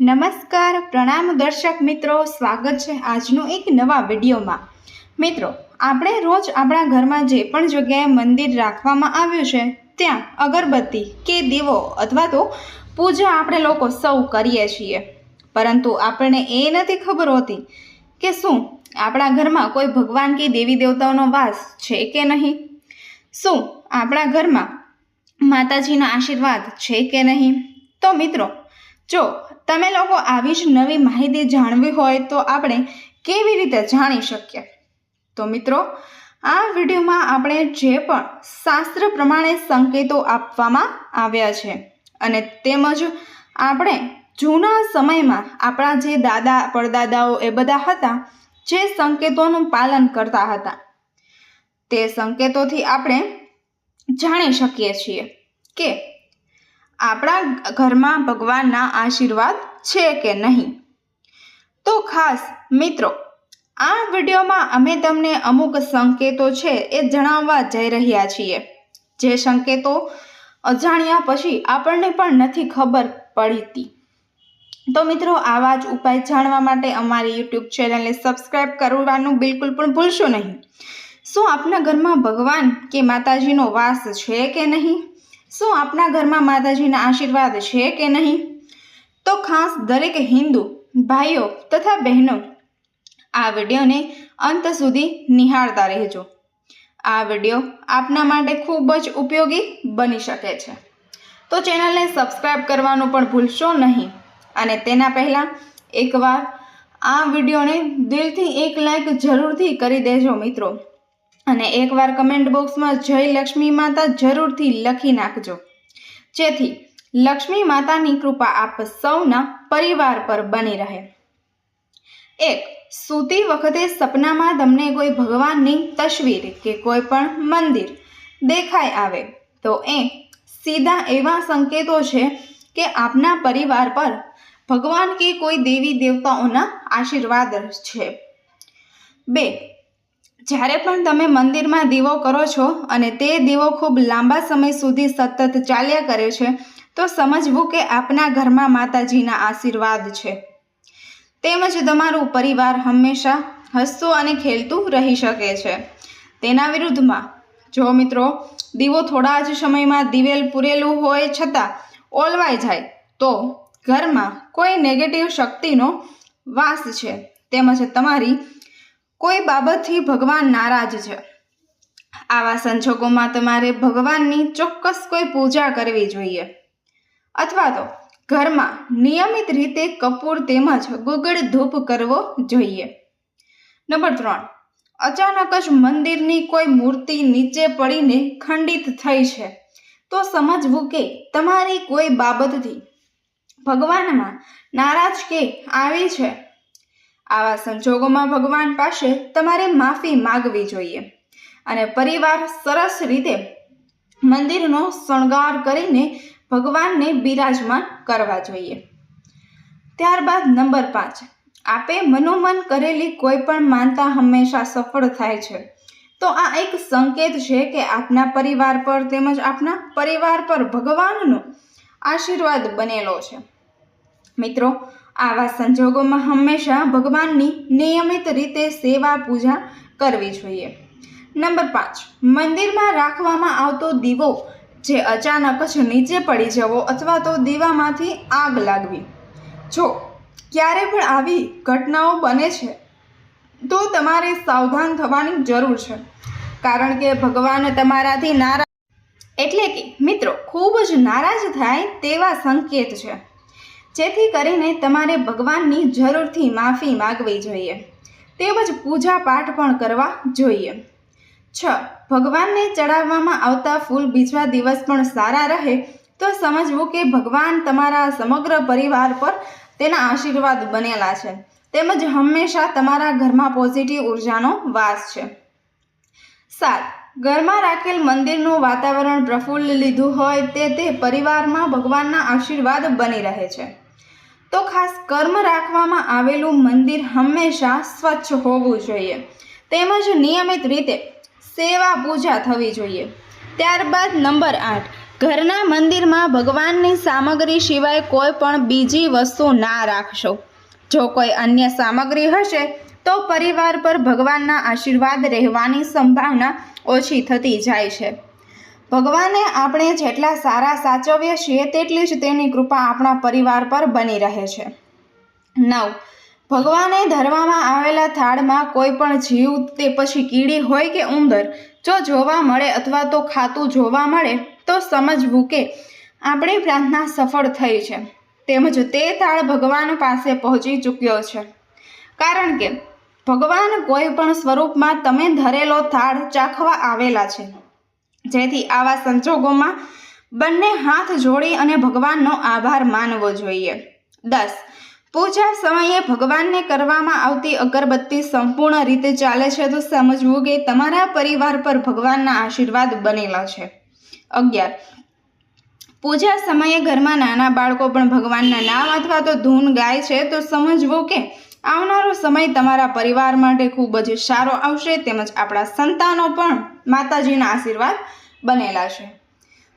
નમસ્કાર, પ્રણામ દર્શક મિત્રો, સ્વાગત છે આજનો એક નવા વિડીયોમાં. મિત્રો, આપણે રોજ આપણા ઘરમાં જે પણ જગ્યાએ મંદિર રાખવામાં આવ્યું છે, ત્યાં અગરબત્તી કે દીવો અથવા તો પૂજા આપણે લોકો સૌ કરીએ છીએ. પરંતુ આપણને એ નથી ખબર હોતી કે શું આપણા ઘરમાં કોઈ ભગવાન કે દેવી દેવતાઓનો વાસ છે કે નહીં? શું આપણા ઘરમાં માતાજીનો આશીર્વાદ છે કે નહીં? તો મિત્રો, જો તમે લોકો આવી જ નવી માહિતી જાણવી હોય તો આપણે કેવી રીતે જાણી શકીએ? તો મિત્રો, આ વિડીયોમાં આપણે જે પણ શાસ્ત્ર પ્રમાણે સંકેતો આપવામાં આવ્યા છે અને તેમજ આપણે જૂના સમયમાં આપણા જે દાદા, પરદાદાઓ એ બધા હતા, જે સંકેતોનું પાલન કરતા હતા. તે સંકેતોથી આપણે જાણી શકીએ છીએ કે આપણા ઘરમાં ભગવાનના આશીર્વાદ છે કે નહીં? તો ખાસ મિત્રો, આ વિડીયોમાં અમે તમને અમુક સંકેતો છે એ જણાવવા જઈ રહ્યા છીએ. જે સંકેતો અજાણ્યા પછી આપણને પણ નથી ખબર પડતી. તો મિત્રો, આવા જ ઉપાય જાણવા માટે અમારી યુટ્યુબ ચેનલને સબસ્ક્રાઈબ કરવાનું બિલકુલ પણ ભૂલશો નહીં. શું આપના ઘરમાં ભગવાન કે માતાજીનો વાસ છે કે નહીં? શું આપના ઘરમાં માતાજીના આશીર્વાદ છે કે નહીં? તો ખાસ દરેક હિન્દુ ભાઈઓ તથા બહેનો આ વિડીયોને અંત સુધી નિહાળતા રહેજો. આ વીડિયો આપના માટે ખૂબ જ ઉપયોગી બની શકે છે. તો ચેનલને સબસ્ક્રાઈબ કરવાનું પણ ભૂલશો નહીં અને તેના પહેલાં એકવાર આ વિડીયોને દિલથી એક લાઈક જરૂરથી કરી દેજો મિત્રો. અને એકવાર કમેન્ટ બોક્સમાં જય લક્ષ્મી માતા જરૂરથી લખી નાખજો. જેથી લક્ષ્મી માતાની કૃપા આપ સૌના પરિવાર પર બની રહે. એક, સૂતી વખતે સપનામાં તમને કોઈ ભગવાનની તસવીર કે કોઈ પણ મંદિર દેખાય આવે. તો એ સીધા એવા સંકેતો છે કે આપના પરિવાર પર ભગવાન કે કોઈ દેવી દેવતાઓના આશીર્વાદ છે. બે જ્યારે પણ તમે મંદિરમાં દીવો કરો છો અને તે દીવો ખૂબ લાંબા સમય સુધી સતત ચાલ્યા કરે છે, તો સમજવું કે આપના ઘરમાં માતાજીના આશીર્વાદ છે. તેમજ તમારું પરિવાર હંમેશા હસતું અને ખેલતું રહી શકે છે. તેના વિરુદ્ધમાં, જો મિત્રો, દીવો થોડા જ સમયમાં દિવેલ પૂરેલું હોય છતાં ઓલવાઈ જાય, તો ઘરમાં કોઈ નેગેટિવ શક્તિનો વાસ છે. તેમજ તમારી કોઈ બાબતથી ભગવાન નારાજ છે. આવા સંજોગોમાં તમારે ભગવાનની ચોક્કસ કોઈ પૂજા કરવી જોઈએ. અથવા તો ઘરમાં નિયમિત રીતે કપૂર તેમજ ગુગળ ધૂપ કરવો જોઈએ. નંબર ત્રણ, અચાનક જ મંદિરની કોઈ મૂર્તિ નીચે પડીને ખંડિત થઈ છે. તો સમજવું કે તમારી કોઈ બાબતથી ભગવાનમાં નારાજ કે આવી છે આવા સંજોગોમાં ભગવાન પાસે તમારે માફી માગવી જોઈએ. અને પરિવાર સરસ રીતે મંદિરનો શણગાર કરીને ભગવાનને બિરાજમાન કરવા જોઈએ. ત્યારબાદ નંબર પાંચ. આપે મનોમન કરેલી કોઈ પણ માનતા હંમેશા સફળ થાય છે. તો આ એક સંકેત છે કે આપના પરિવાર પર તેમજ આપના પરિવાર પર ભગવાનનો આશીર્વાદ બનેલો છે. મિત્રો આવા સંજોગોમાં હંમેશા ભગવાનની નિયમિત રીતે સેવા પૂજા કરવી જોઈએ. નંબર પાંચ, મંદિરમાં રાખવામાં આવતો દીવો જે અચાનક જ નીચે પડી જવો અથવા તો દીવામાંથી આગ લાગવી. જો ક્યારે પણ આવી ઘટનાઓ બને છે, તો તમારે સાવધાન થવાની જરૂર છે. કારણ કે ભગવાન તમારાથી નારાજ એટલે કે મિત્રો, ખૂબ જ નારાજ થાય તેવા સંકેત છે. જેથી કરીને તમારે ભગવાનની જરૂરથી માફી માગવી જોઈએ. તેમજ પૂજા પાઠ પણ કરવા જોઈએ. છ. ભગવાનને ચડાવવામાં આવતા ફૂલ બીજા દિવસ પણ સારા રહે, તો સમજવું કે ભગવાન તમારા સમગ્ર પરિવાર પર તેના આશીર્વાદ બનેલા છે. તેમજ હંમેશા તમારા ઘરમાં પોઝિટિવ ઉર્જાનો વાસ છે. સાત. ઘરમાં રાખેલ મંદિરનું વાતાવરણ પ્રફુલ્લ લીધું હોય તે તે પરિવારમાં ભગવાનના આશીર્વાદ બની રહે છે. તો ખાસ કર્મ રાખવામાં આવેલું મંદિર હંમેશા સ્વચ્છ હોવું જોઈએ. તેમજ નિયમિત રીતે સેવા પૂજા થવી જોઈએ. ત્યારબાદ નંબર આઠ. ઘરના મંદિરમાં ભગવાનની સામગ્રી સિવાય કોઈ પણ બીજી વસ્તુ ના રાખશો. જો કોઈ અન્ય સામગ્રી હશે, તો પરિવાર પર ભગવાનના આશીર્વાદ રહેવાની સંભાવના ઓછી થતી જાય છે. ભગવાને આપણે જેટલા સારા સાચવીએ છીએ તેટલી જ તેની કૃપા આપણા પરિવાર પર બની રહે છે. નવ. ભગવાને ધરવામાં આવેલા થાળમાં કોઈ પણ જીવ તે પછી કીડી હોય કે ઉંદર, જો જોવા મળે અથવા તો ખાતું જોવા મળે, તો સમજવું કે આપણી પ્રાર્થના સફળ થઈ છે. તેમજ તે થાળ ભગવાન પાસે પહોંચી ચૂક્યો છે. કારણ કે ભગવાન કોઈ પણ સ્વરૂપમાં તમે ધરેલો થાળ ચાખવા આવેલા છે. જેથી આવા સંજોગોમાં બંને હાથ જોડી અને ભગવાનનો આભાર માનવો જોઈએ. દસ, પૂજા સમયે ભગવાનને કરવામાં આવતી અગરબત્તી સંપૂર્ણ રીતે ચાલે છે તો સમજવું કે તમારા પરિવાર પર ભગવાનના આશીર્વાદ બનેલા છે. અગિયાર, પૂજા સમયે ઘરમાં નાના બાળકો પણ ભગવાનના નામ અથવા તો ધૂન ગાય છે તો સમજવું કે આવનારો સમય તમારા પરિવાર માટે ખૂબ જ સારો આવશે તેમજ આપણા સંતાનો પણ માતાજીના આશીર્વાદ બનેલા છે.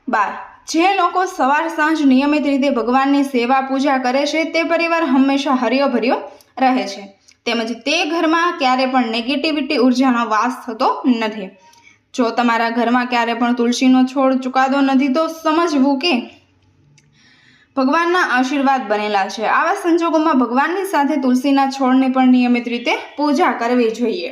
બાર, જે લોકો સવાર સાંજ નિયમિત રીતે ભગવાનની સેવા પૂજા કરે છે, તે પરિવાર હંમેશા હર્યો ભર્યો રહે છે. તેમજ તે ઘરમાં ક્યારે પણ નેગેટિવિટી ઉર્જાનો વાસ થતો નથી. જો તમારા ઘરમાં ક્યારે પણ તુલસીનો છોડ ચુકાદો નથી, તો સમજવું કે ભગવાનના આશીર્વાદ બનેલા છે. આવા સંજોગોમાં ભગવાનની સાથે તુલસીના છોડની પણ નિયમિત રીતે પૂજા કરવી જોઈએ.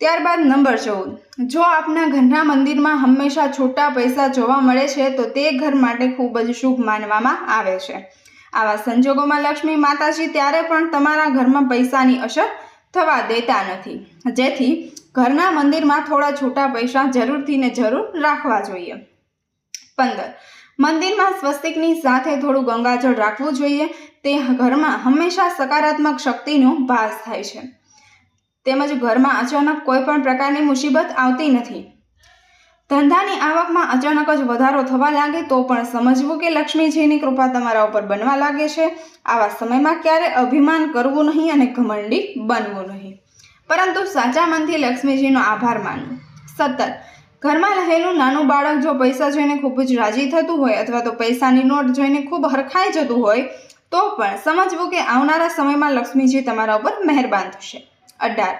ત્યારબાદ નંબર ચૌદ. જો આપના ઘરના મંદિરમાં હંમેશા છૂટા પૈસા જોવા મળે છે, તો તે ઘર માટે ખૂબ જ શુભ માનવામાં આવે છે. આવા સંજોગોમાં લક્ષ્મી માતાજી ત્યારે પણ તમારા ઘરમાં પૈસાની અસર થવા દેતા નથી. જેથી ઘરના મંદિરમાં થોડા છૂટા પૈસા જરૂરથી ને જરૂર રાખવા જોઈએ. પંદર. મંદિરમાં સ્વસ્તિકની સાથે થોડું ગંગાજળ રાખવું જોઈએ. તે ઘરમાં હંમેશા સકારાત્મક શક્તિનો ભાસ થાય છે. તેમજ ઘરમાં અચાનક કોઈ પણ પ્રકારની મુસીબત આવતી નથી. ધંધાની આવકમાં અચાનક જ વધારો થવા લાગે તો પણ સમજવું કે લક્ષ્મીજીની કૃપા તમારા ઉપર બનવા લાગે છે. આવા સમયમાં ક્યારે અભિમાન કરવું નહીં અને ઘમંડી બનવું નહીં. પરંતુ સાચા મનથી લક્ષ્મીજીનો આભાર માનવો. સતત ઘરમાં રહેલું નાનું બાળક જો પૈસા જોઈને ખૂબ જ રાજી થતું હોય અથવા તો પૈસાની નોટ જોઈને ખૂબ હરખાઈ જતું હોય, તો પણ સમજવું કે આવનારા સમયમાં લક્ષ્મીજી તમારા ઉપર મહેરબાન થશે. અઢાર.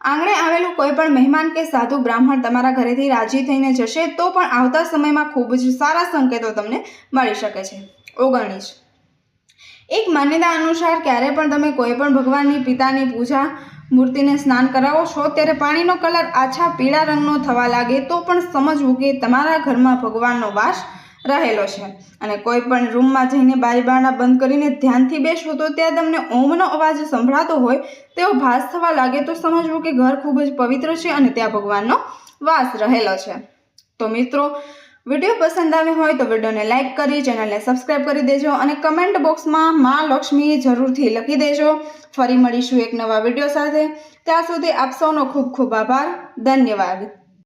આંગણે આવેલું કોઈ પણ મહેમાન કે સાધુ બ્રાહ્મણ તમારા ઘરેથી રાજી થઈને જશે, તો પણ આવતા સમયમાં ખૂબ જ સારા સંકેતો તમને મળી શકે છે. ઓગણીસ. એક માન્યતા અનુસાર ક્યારે પણ તમે કોઈ પણ ભગવાનની પિતાની પૂજા મૂર્તિને સ્નાન કરાવો છો ત્યારે પાણીનો કલર આછા પીળા રંગનો થવા લાગે તો પણ સમજવું કે તમારા ઘરમાં ભગવાનનો વાસ રહેલો છે. અને કોઈ પણ રૂમમાં જઈને બારી બારણા બંધ કરીને ધ્યાનથી બેસો તો ત્યાં તમને ઓમનો અવાજ સંભળાતો હોય તેવો ભાસ થવા લાગે તો સમજવું કે ઘર ખૂબ જ પવિત્ર છે અને ત્યાં ભગવાનનો વાસ રહેલો છે. તો મિત્રો વીડિયો પસંદ આવ્યો હોય તો વિડીયોને લાઇક કરી, ચેનલને સબસ્ક્રાઈબ કરી દેજો અને કમેન્ટ બોક્સમાં મા લક્ષ્મી જરૂરથી લખી દેજો. ફરી મળીશું એક નવા વીડિયો સાથે. ત્યાં સુધી આપ સૌનો ખૂબ ખૂબ આભાર. ધન્યવાદ.